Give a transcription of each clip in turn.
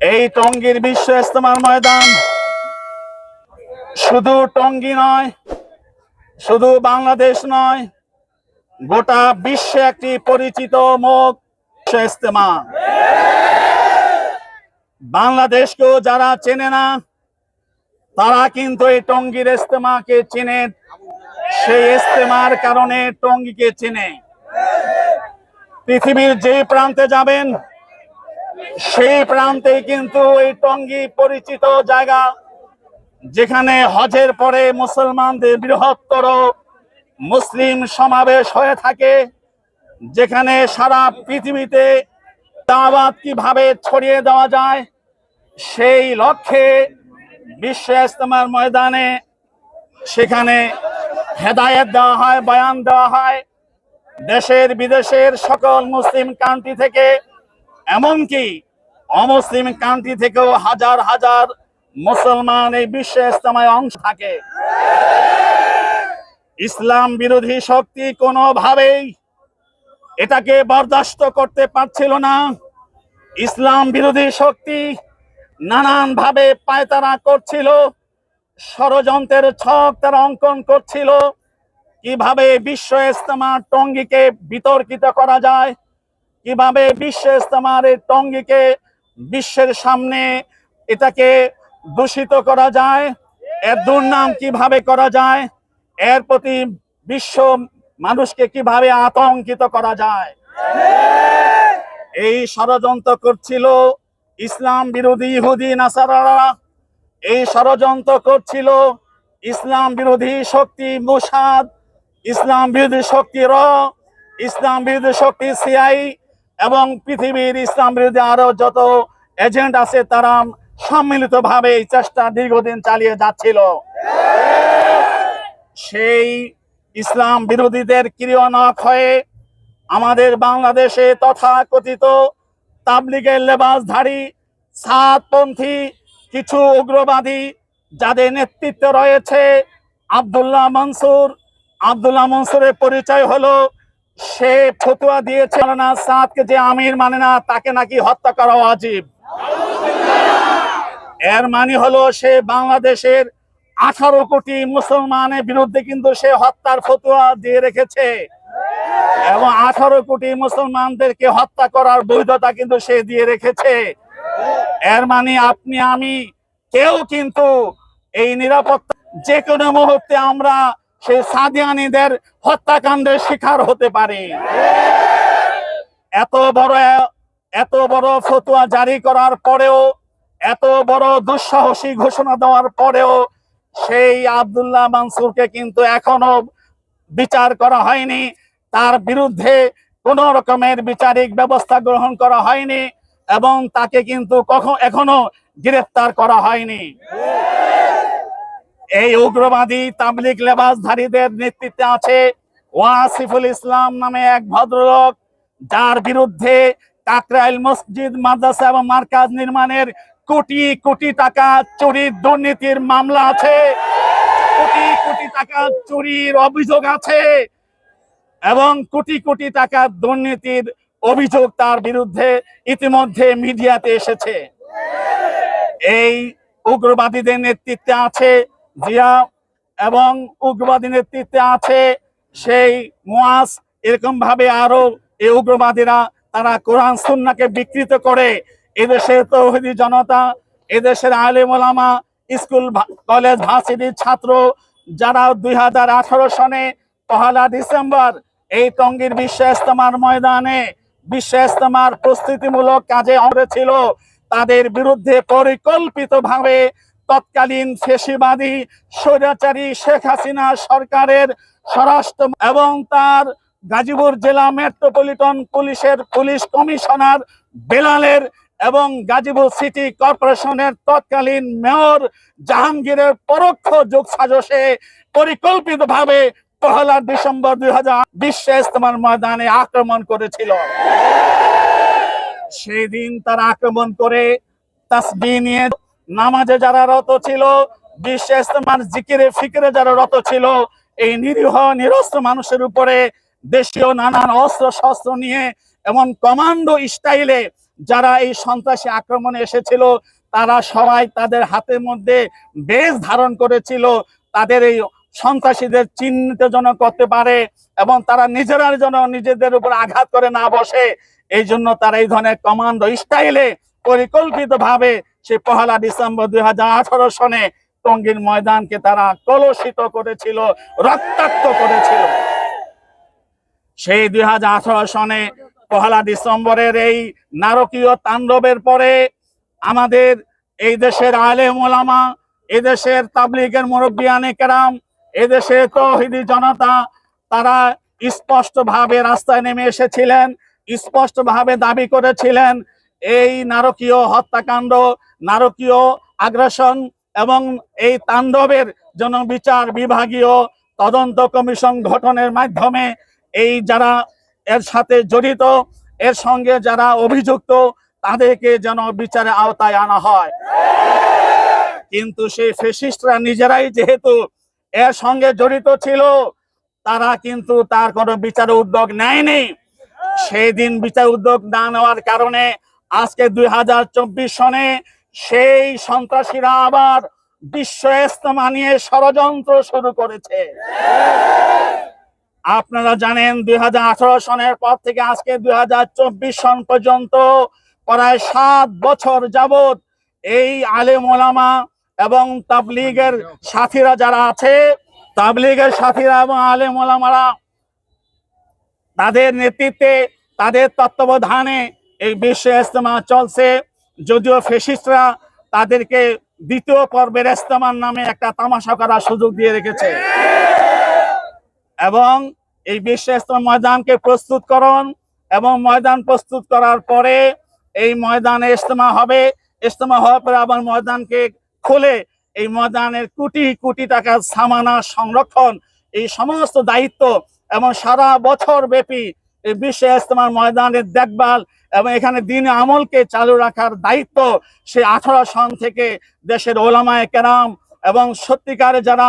এই টঙ্গীর বিশ্ব ইস্তেমার ময়দান শুধু টঙ্গী নয়, শুধু বাংলাদেশ নয়, গোটা বিশ্বে একটি পরিচিত মুখ ইস্তেমা বাংলাদেশকেও যারা চেনে না, তারা কিন্তু এই টঙ্গীর ইস্তেমাকে চেনে, সেই ইস্তেমার কারণে টঙ্গীকে চেনে। পৃথিবীর যে প্রান্তে যাবেন সেই প্রান্তে কিন্তু এই টঙ্গী পরিচিত জায়গা, যেখানে হজের পরে মুসলমানদের বৃহত্তর মুসলিম সমাবেশ হয়ে থাকে, যেখানে সারা পৃথিবীতে দাওয়াত কীভাবে ছড়িয়ে দেওয়া যায়, সেই লক্ষ্যে বিশ্ব ইস্তেমার ময়দানে সেখানে হেদায়েত দেওয়া হয়, বয়ান দেওয়া হয়। দেশের, বিদেশের সকল মুসলিম কান্ট্রি থেকে এমনকি অমুসলিম কান্ট্রি থেকেও হাজার হাজার মুসলমান এই বিশ্ব ইস্তেমায় অংশ থাকে। ইসলাম বিরোধী শক্তি কোনোভাবেই এটাকে বরদাস্ত করতে পারছিল না। ইসলাম বিরোধী শক্তি নানান ভাবে পায়তারা করছিল, ষড়যন্ত্রের ছক তারা অঙ্কন করছিল। কীভাবে বিশ্ব ইস্তেমা টঙ্গিকে বিতর্কিত করা যায় কীভাবে বিশ্ব ইস্তেমার এই টঙ্গিকে বিশ্বের সামনে এটাকে দূষিত করা যায়, এর দুর্নাম কীভাবে করা যায়, এর প্রতি বিশ্ব মানুষকে কীভাবে আতঙ্কিত করা যায়। এই ষড়যন্ত্র করছিল ইসলাম বিরোধী ইহুদি নাসারারা। এই ষড়যন্ত্র করছিল ইসলাম বিরোধী শক্তি মোসাদ, ইসলাম বিরোধী শক্তি র, ইসলাম বিরোধী শক্তি সিআই এবং পৃথিবীর ইসলাম বিরোধী আরও যত এজেন্ট আছে তারা সম্মিলিতভাবে এই চেষ্টা দীর্ঘদিন চালিয়ে যাচ্ছিল। সেই ইসলাম বিরোধীদের ক্রিয়নক হয়ে আমাদের বাংলাদেশে তথা কথিত তাবলিগের লেবাসধারী সাতপন্থী কিছু উগ্রবাদী যাদের নেতৃত্ব রয়েছে আব্দুল্লাহ মনসুর। আব্দুল্লাহ মনসুরের পরিচয় হলো সে ফতুয়া দিয়েছে না সাদকে যে আমির মানে না, তাকে নাকি হত্যা করা অজীব এর মানে হলো সে বাংলাদেশের আঠারো কোটি মুসলমানের বিরুদ্ধে কিন্তু সে হত্যার ফতুয়া দিয়ে রেখেছে। এবং আঠারো কোটি মুসলমানদেরকে হত্যা করার বৈধতা কিন্তু সে দিয়ে রেখেছে। এর মানে আপনি, আমি, কেউ কিন্তু এই নিরাপত্তা যে কোনো মুহূর্তে আমরা সেই সাদিয়ানিদের হত্যাকাণ্ডের শিকার হতে পারে। এত বড় এত বড় ফতুয়া জারি করার পরেও, এত বড় দুঃসাহসী ঘোষণা দেওয়ার পরেও সেই আব্দুল্লাহ মানসুরকে কিন্তু এখনও বিচার করা হয়নি। তার বিরুদ্ধে কোন রকমের বিচারিক ব্যবস্থা গ্রহণ করা হয়নি এবং তাকে কিন্তু কখন এখনও গ্রেফতার করা হয়নি। এই উগ্রবাদী তাবলিক লেবাসধারীদের নেতৃত্বে আছে ওয়াসিফুল ইসলাম নামে এক ভদ্রলোক, যার বিরুদ্ধে কাকরাইল মসজিদ, মাদ্রাসা এবং মার্কাজ নির্মাণের কোটি কোটি টাকা চুরির দুর্নীতির মামলা আছে। কোটি কোটি টাকা চুরির অভিযোগ আছে এবং কোটি কোটি টাকা দুর্নীতির অভিযোগ তার বিরুদ্ধে ইতিমধ্যে মিডিয়াতে এসেছে। এই উগ্রবাদীদের নেতৃত্বে আছে জিয়া এবং উগ্রবাদী নেতৃত্বে আছে, সেই মুয়াজ এরকম ভাবে আরও এই উগ্রবাদীরা তারা কোরআন সুন্নাকে বিকৃত করে। এদেশের তৌহিদি জনতা, এদেশের আলেম ওলামা, স্কুল কলেজ ভার্সিটির ছাত্র যারা দুই হাজার আঠারো সনে পহেলা ডিসেম্বর এই টঙ্গীর বিশ্ব ইস্তেমার ময়দানে, বিশ্ব ইস্তেমার প্রস্তুতিমূলক কাজে ছিল, তাদের বিরুদ্ধে পরিকল্পিতভাবে তৎকালীন ফেসিবাদী স্বৈরাচারী শেখ হাসিনা সরকারের স্বরাষ্ট্র এবং তার গাজীপুর জেলা মেট্রোপলিটন পুলিশের পুলিশ কমিশনার বেলালের এবং গাজীপুর সিটি কর্পোরেশনের তৎকালীন মেয়র জাহাঙ্গীরের পরোক্ষ যোগ সাজসে পরিকল্পিতভাবে পহেলা ডিসেম্বর দুই হাজার বিশ্বে ইস্তেমার ময়দানে আক্রমণ করেছিল। সেই দিন তারা আক্রমণ করে তাসবি নিয়ে নামাজে যারা রত ছিল বিশ্ব ইস্তেমার জিকিরে, ফিকিরে যারা রত ছিল, এই নিরীহ, নিরস্ত্র মানুষের উপরে দেশীয় নানান অস্ত্র শস্ত্র নিয়ে এমন কমান্ডো স্টাইলে যারা এই সন্ত্রাসী আক্রমণে এসেছিল, তারা সবাই তাদের হাতের মধ্যে বেশ ধারণ করেছিল। তাদের এই সন্ত্রাসীদের চিহ্নিত যেন করতে পারে এবং তারা নিজেরা যেন নিজেদের উপর আঘাত করে না বসে, এই জন্য তারা এই ধরনের কমান্ডো স্টাইলে পরিকল্পিত ভাবে সে পহেলা ডিসেম্বর দুই সনে টঙ্গীর ময়দানকে তারা কলুষিত করেছিল, রক্তাক্ত করেছিল। সেই দুই সনে পহেলা ডিসেম্বরের এই নারকীয় তাণ্ডবের পরে আমাদের এই দেশের আলেম ওলামা এদেশের তাবলিগের মুরব্বিয়ানে কেরাম এদেশের তৌহিদি জনতা, তারা স্পষ্ট ভাবে রাস্তায় নেমে এসেছিলেন স্পষ্ট ভাবে দাবি করেছিলেন এই নারকীয় হত্যাকাণ্ড, নারকীয় আগ্রাসন এবং এই তাণ্ডবের জন্য বিচার বিভাগীয় তদন্ত কমিশন গঠনের মাধ্যমে এই যারা এর সাথে জড়িত, এর সঙ্গে যারা অভিযুক্ত, তাদেরকে যেন বিচারের আওতায় আনা হয়। কিন্তু সেই ফেসিস্টরা নিজেরাই যেহেতু এর সঙ্গে জড়িত ছিল, তারা কিন্তু তার কোনো বিচার উদ্যোগ নেয়নি। সেই দিন বিচার উদ্যোগ না নেওয়ার কারণে আজকে দুই হাজার চব্বিশ সনে সেই সন্ত্রাসীরা আবার বিশ্ব ইস্তেমা নিয়ে ষড়যন্ত্র শুরু করেছে। আপনারা জানেন দুই সনের পর থেকে আজকে দুই সন পর্যন্ত প্রায় সাত বছর যাবত এই আলেম ওলামা এবং তাবলিগের সাথীরা যারা আছে, তাবলিগের সাথীরা এবং আলেম ওলামারা তাদের নেতৃত্বে, তাদের তত্ত্বাবধানে এই বিশ্ব ইজতেমা চলছে। যদিও ফেসিস্টরা তাদেরকে দ্বিতীয় পর্বের ইস্তেমার নামে একটা তামাশা করার সুযোগ দিয়ে রেখেছে। এবং এই বিশ্ব ইজতেমা ময়দানকে প্রস্তুত প্রস্তুতকরণ এবং ময়দান প্রস্তুত করার পরে এই ময়দানে ইজতেমা হবে। ইজতেমা হওয়ার পরে আবার ময়দানকে খুলে এই ময়দানের কোটি কোটি টাকার সামানা সংরক্ষণ, এই সমস্ত দায়িত্ব এবং সারা বছর ব্যাপী এই বিশ্ব ইস্তেমার ময়দানের দেখভাল এবং এখানে দিন আমলকে চালু রাখার দায়িত্ব সে আঠারো সন থেকে দেশের ওলামায় কেরাম এবং সত্যিকারে যারা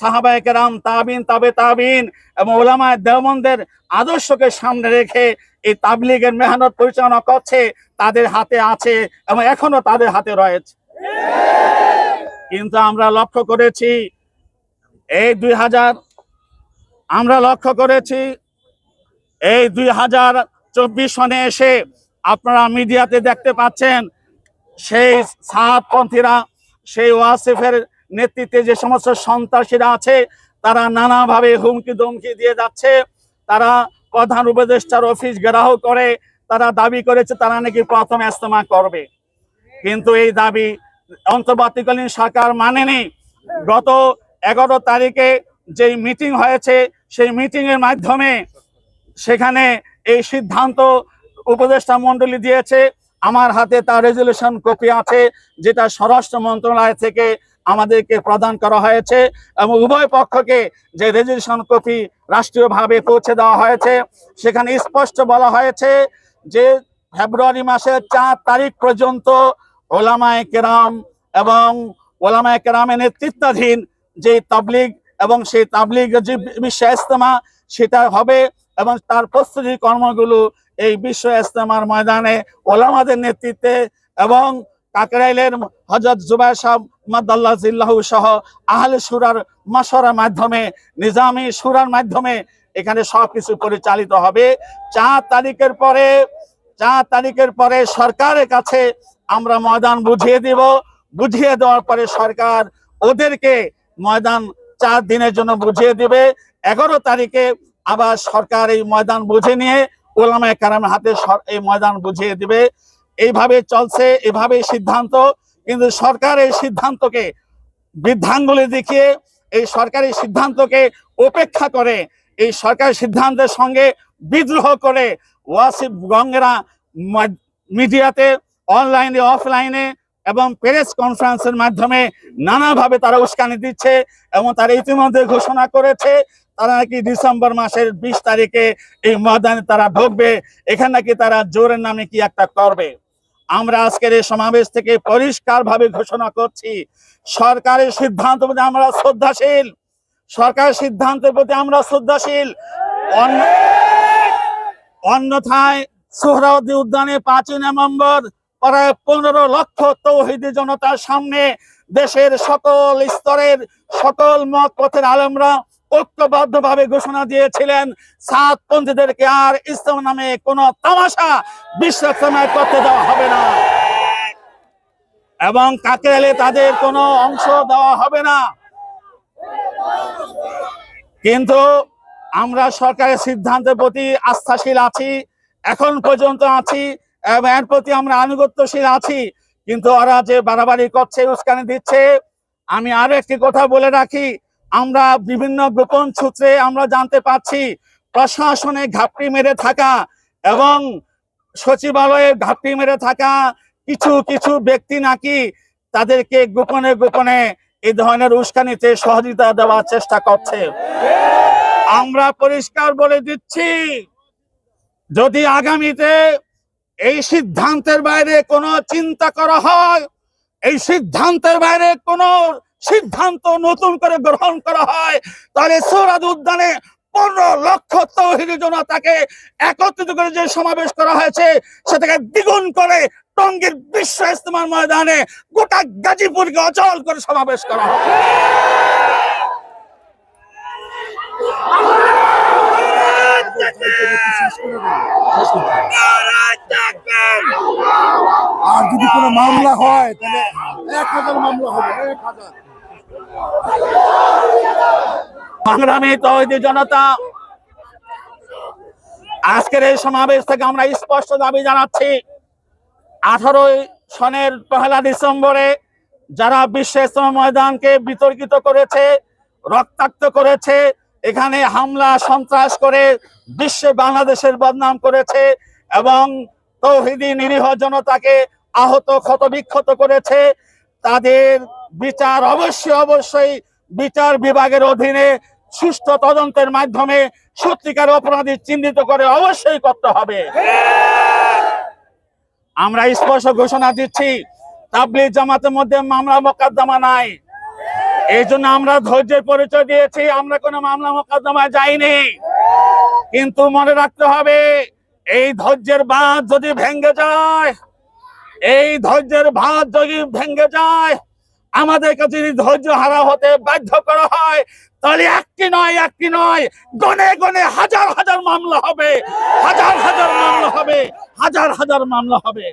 সাহাবায় কেরাম, তাবিন, তাবে তাবিন এবং ওলামায় দেওবন্দের আদর্শকে সামনে রেখে এই তাবলিগের মেহনত পরিচালনা করছে, তাদের হাতে আছে এবং এখনও তাদের হাতে রয়েছে। কিন্তু আমরা লক্ষ্য করেছি, এই দুই হাজার আমরা লক্ষ্য করেছি এই দুই হাজার চব্বিশ সনে এসে আপনারা মিডিয়াতে দেখতে পাচ্ছেন সেই সাতপন্থীরা সেই ওয়াসিফের নেতৃত্বে যে সমস্ত সন্ত্রাসীরা আছে, তারা নানাভাবে হুমকি দমকি দিয়ে যাচ্ছে। তারা প্রধান উপদেষ্টার অফিস ঘেরাও করে, তারা দাবি করেছে তারা নাকি প্রথম ইস্তেমা করবে। কিন্তু এই দাবি অন্তর্বর্তীকালীন সরকার মানেনি। গত এগারো তারিখে যেই মিটিং হয়েছে, সেই মিটিংয়ের মাধ্যমে সেখানে এই সিদ্ধান্ত উপদেষ্টা মন্ডলী দিয়েছে। আমার হাতে তার রেজলিউশন কপি আছে, যেটা স্বরাষ্ট্র মন্ত্রণালয় থেকে আমাদেরকে প্রদান করা হয়েছে এবং উভয় পক্ষকে যে রেজলিউশন কপি রাষ্ট্রীয়ভাবে পৌঁছে দেওয়া হয়েছে, সেখানে স্পষ্ট বলা হয়েছে যে ফেব্রুয়ারি মাসের চার তারিখ পর্যন্ত ওলামায় কেরাম এবং ওলামায় কেরামের নেতৃত্বাধীন যে তাবলিগ এবং সেই তাবলিগ যে বিশ্ব সেটা হবে। এবং তার প্রস্তুতি কর্মগুলো এই বিশ্ব ইস্তেমার ময়দানে ওলামাদের নেতৃত্বে এবং কাকরাইলের হজরত জুবাই সাহ মাদাল্লাহ জিল্লাহু সহ আহলে সুরার মাসরার মাধ্যমে, নিজামি সুরার মাধ্যমে এখানে সবকিছু পরিচালিত হবে। চার তারিখের পরে, চার তারিখের পরে সরকারের কাছে আমরা ময়দান বুঝিয়ে দিব। বুঝিয়ে দেওয়ার পরে সরকার ওদেরকে ময়দান চার দিনের জন্য বুঝিয়ে দিবে। এগারো তারিখে আবার সরকার এই ময়দান বুঝে নিয়ে ওলামায় কারামের হাতে এই ময়দান বুঝিয়ে দিবে। এইভাবে চলছে এভাবে সিদ্ধান্ত। কিন্তু সরকার এই সিদ্ধান্তকে বৃদ্ধাঙ্গুলি দেখিয়ে, এই সরকারি সিদ্ধান্তকে উপেক্ষা করে, এই সরকারি সিদ্ধান্তের সঙ্গে বিদ্রোহ করে ওয়াসিফ গঙ্গেরা মিডিয়াতে, অনলাইনে, অফলাইনে এবং প্রেস কনফারেন্সের মাধ্যমে নানাভাবে তারা উস্কানি দিচ্ছে এবং তারা ইতিমধ্যে ঘোষণা করেছে, তারা নাকি ডিসেম্বর মাসের বিশ তারিখে এই ময়দানে তারা ঢুকবে, এখানে নাকি তারা জোরের নামে কি একটা করবে। আমরা আজকের এই সমাবেশ থেকে পরিষ্কার ভাবে ঘোষণা করছি, সরকারের সিদ্ধান্ত প্রতি আমরা শ্রদ্ধাশীল, সরকারের সিদ্ধান্তের প্রতি আমরা শ্রদ্ধাশীল। অন্য- অন্যথায় সোহরাওয়ার্দী উদ্যানে পাঁচই নভেম্বর প্রায় পনেরো লক্ষ তৌহিদি জনতার সামনে দেশের সকল স্তরের সকল মত পথের আলমরা ঐক্যবদ্ধভাবে ঘোষণা দিয়েছিলেন, সাত পন্থীদেরকে আর ইসলাম নামে কোন তামাশা বিশ্বাসময় করতে দেওয়া হবে না। এবং কাকেরালে তাদের কোনো অংশ দেওয়া হবে না। কিন্তু আমরা সরকারের সিদ্ধান্তের প্রতি আস্থাশীল আছি, এখন পর্যন্ত আছি। এর প্রতি আমরা আনুগত্যশীল আছি। কিন্তু ওরা যে বাড়াবাড়ি করছে, উস্কানি দিচ্ছে, আমি আরও একটি কথা বলে রাখি। আমরা বিভিন্ন গোপন সূত্রে আমরা জানতে পাচ্ছি প্রশাসনে ঘাপটি মেরে থাকা এবং সচিবালয়ে ঘাপটি মেরে থাকা কিছু কিছু ব্যক্তি নাকি তাদেরকে গোপনে গোপনে এই ধরনের উস্কানিতে সহযোগিতা দেওয়ার চেষ্টা করছে। আমরা পরিষ্কার বলে দিচ্ছি, যদি আগামীতে এই সিদ্ধান্তের বাইরে কোনো চিন্তা করা হয়। এই সিদ্ধান্তের বাইরে কোনো সিদ্ধান্ত নতুন করে গ্রহণ করা হয়। তাহলে সৌরাদ উদ্যানে পনেরো লক্ষ তৌহিদি জনতাকে একত্রিত করে যে সমাবেশ করা হয়েছে, সেটাকে দ্বিগুণ করে টঙ্গীর বিশ্ব ইস্তেমার ময়দানে গোটা গাজীপুরকে অচল করে সমাবেশ করা হবে সংগ্রামী তৌহিদি জনতা, আজকের এই সমাবেশ থেকে আমরা স্পষ্ট দাবি জানাচ্ছি, আঠারোই সনের পহেলা ডিসেম্বরে যারা বিশ্ব ময়দানকে বিতর্কিত করেছে, রক্তাক্ত করেছে এখানে হামলা, সন্ত্রাস করে বিশ্বে বাংলাদেশের বদনাম করেছে এবং তৌহিদি নিরীহ জনতাকে আহত ক্ষত বিক্ষত করেছে। তাদের বিচার অবশ্যই অবশ্যই বিচার বিভাগের অধীনে সুষ্ঠু তদন্তের মাধ্যমে সত্যিকার অপরাধী চিহ্নিত করে অবশ্যই করতে হবে। আমরা স্পষ্ট ঘোষণা দিচ্ছি, তাবলিগ জামাতের মধ্যে মামলা মোকদ্দমা নাই। এই জন্য আমরা ধৈর্যের পরিচয় দিয়েছি, আমরা কোনো মামলা মোকদ্দমায় যাইনি। কিন্তু মনে রাখতে হবে, এই ধৈর্যের বাঁধ যদি ভেঙে যায়, এই ধৈর্যের বাঁধ যদি ভেঙে যায় আমাদেরকে যদি ধৈর্য হারা হতে বাধ্য করা হয়, তাহলে একটি নয় একটি নয়, গনে গনে হাজার হাজার মামলা হবে, হাজার হাজার মামলা হবে, হাজার হাজার মামলা হবে।